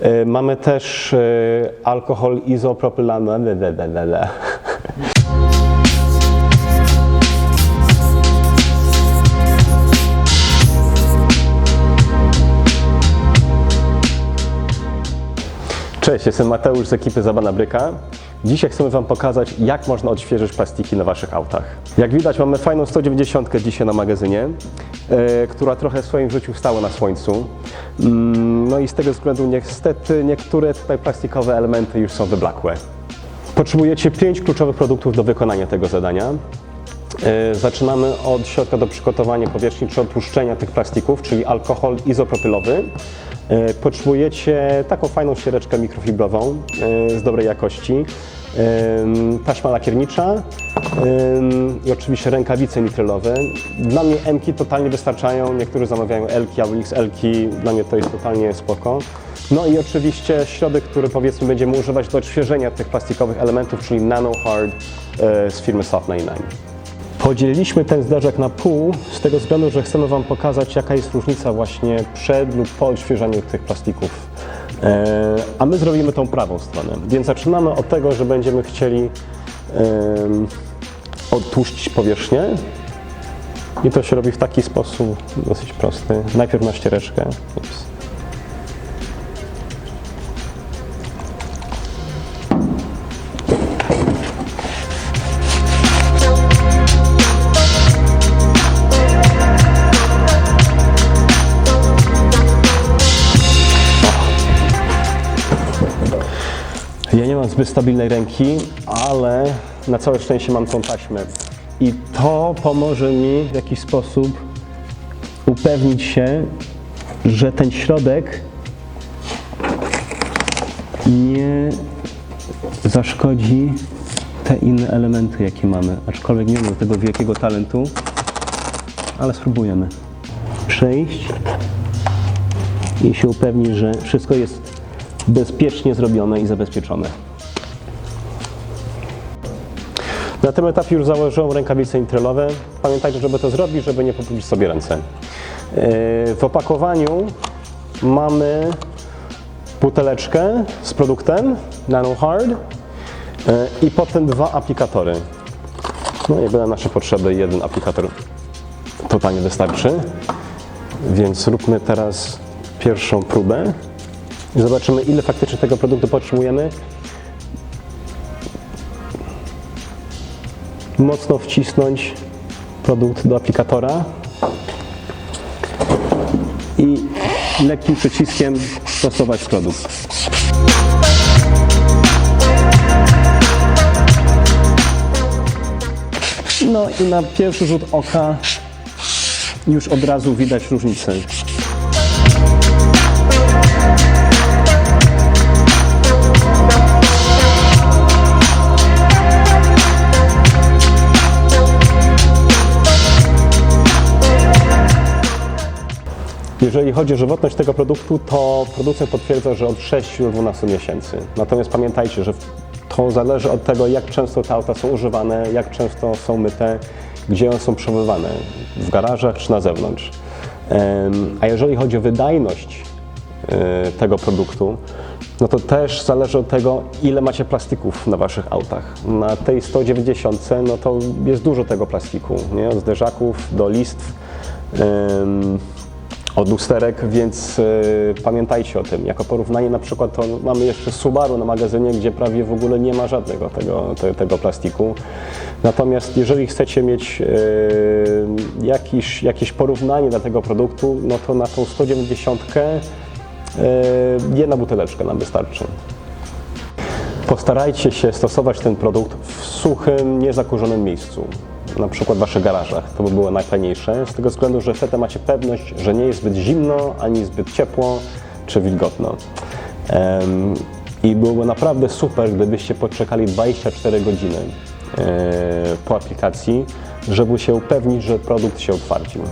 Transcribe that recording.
E, Mamy też e, alkohol izopropylanowany. Cześć, jestem Mateusz z ekipy Zabana Bryka. Dzisiaj chcemy Wam pokazać, jak można odświeżyć plastiki na Waszych autach. Jak widać, mamy fajną 190 dzisiaj na magazynie, e, która trochę w swoim życiu stała na słońcu. Mm, no i z tego względu niestety niektóre tutaj plastikowe elementy już są wyblakłe. Potrzebujecie pięć kluczowych produktów do wykonania tego zadania. E, Zaczynamy od środka do przygotowania powierzchni czy odtłuszczenia tych plastików, czyli alkohol izopropylowy. E, Potrzebujecie taką fajną ściereczkę mikrofibrową e, z dobrej jakości, em, taśma lakiernicza i oczywiście rękawice nitrylowe. Dla mnie M-ki totalnie wystarczają, niektórzy zamawiają L-ki albo XL-ki, dla mnie to jest totalnie spoko. No i oczywiście środek, który powiedzmy będziemy używać do odświeżenia tych plastikowych elementów, czyli Nano Hard e, z firmy Soft 99. Podzieliliśmy ten zderzak na pół z tego względu, że chcemy Wam pokazać, jaka jest różnica właśnie przed lub po odświeżaniu tych plastików. E, a my zrobimy tą prawą stronę. Więc zaczynamy od tego, że będziemy chcieli odtłuścić powierzchnię. I to się robi w taki sposób dosyć prosty. Najpierw na ściereczkę. Ups. Ja nie mam zbyt stabilnej ręki, ale na całe szczęście mam tą taśmę. I to pomoże mi w jakiś sposób upewnić się, że ten środek nie zaszkodzi te inne elementy, jakie mamy. Aczkolwiek nie mam do tego wielkiego talentu, ale spróbujemy. Przejść i się upewnić, że wszystko jest bezpiecznie zrobione i zabezpieczone. Na tym etapie już założyłem rękawice nitrylowe. Pamiętajcie, żeby to zrobić, żeby nie popłuć sobie ręce. Yy, W opakowaniu mamy buteleczkę z produktem Nano Hard yy, i potem dwa aplikatory. No i na nasze potrzeby jeden aplikator totalnie wystarczy. Więc róbmy teraz pierwszą próbę zobaczymy, ile faktycznie tego produktu potrzebujemy. Mocno wcisnąć produkt do aplikatora i lekkim przyciskiem stosować produkt. No i na pierwszy rzut oka już od razu widać różnicę. Jeżeli chodzi o żywotność tego produktu, to producent potwierdza, że od 6 do 12 miesięcy. Natomiast pamiętajcie, że to zależy od tego, jak często te auta są używane, jak często są myte, gdzie one są przebywane, w garażach czy na zewnątrz. A jeżeli chodzi o wydajność e, tego produktu, no to też zależy od tego, ile macie plastików na waszych autach. Na tej 190 no to jest dużo tego plastiku, nie? od zderzaków do listw. Od lusterek, więc y, pamiętajcie o tym. Jako porównanie na przykład to mamy jeszcze Subaru na magazynie, gdzie prawie w ogóle nie ma żadnego tego, te, tego plastiku. Natomiast jeżeli chcecie mieć y, jakiś, jakieś porównanie dla tego produktu, no to na tą 190 y, jedna buteleczka nam wystarczy. Postarajcie się stosować ten produkt w suchym, niezakurzonym miejscu, na przykład w Waszych garażach. To by było najfajniejsze, z tego względu, że wtedy macie pewność, że nie jest zbyt zimno, ani zbyt ciepło, czy wilgotno. I byłoby naprawdę super, gdybyście poczekali 24 godziny e, po aplikacji, żeby się upewnić, że produkt się utwardził.